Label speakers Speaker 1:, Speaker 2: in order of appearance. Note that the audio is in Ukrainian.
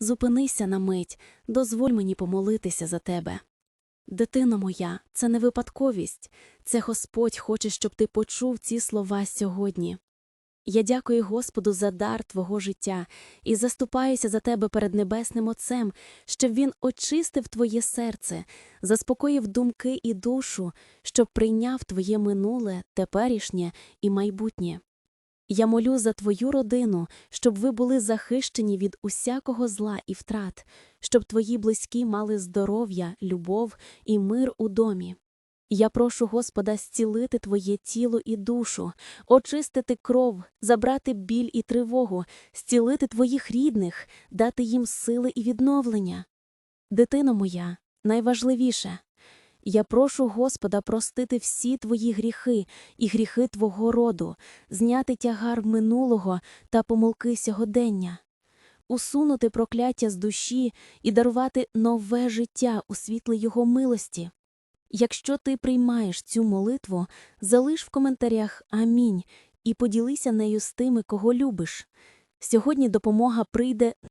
Speaker 1: Зупинися на мить, дозволь мені помолитися за тебе. Дитино моя, це не випадковість, це Господь хоче, щоб ти почув ці слова сьогодні. Я дякую Господу за дар твого життя і заступаюся за тебе перед Небесним Отцем, щоб Він очистив твоє серце, заспокоїв думки і душу, щоб прийняв твоє минуле, теперішнє і майбутнє. Я молю за твою родину, щоб ви були захищені від усякого зла і втрат, щоб твої близькі мали здоров'я, любов і мир у домі. Я прошу Господа зцілити твоє тіло і душу, очистити кров, забрати біль і тривогу, зцілити твоїх рідних, дати їм сили і відновлення. Дитино моя, найважливіше. Я прошу Господа простити всі твої гріхи і гріхи твого роду, зняти тягар минулого та помилки сьогодення, усунути прокляття з душі і дарувати нове життя у світлі Його милості. Якщо ти приймаєш цю молитву, залиш в коментарях Амінь і поділися нею з тими, кого любиш. Сьогодні допомога прийде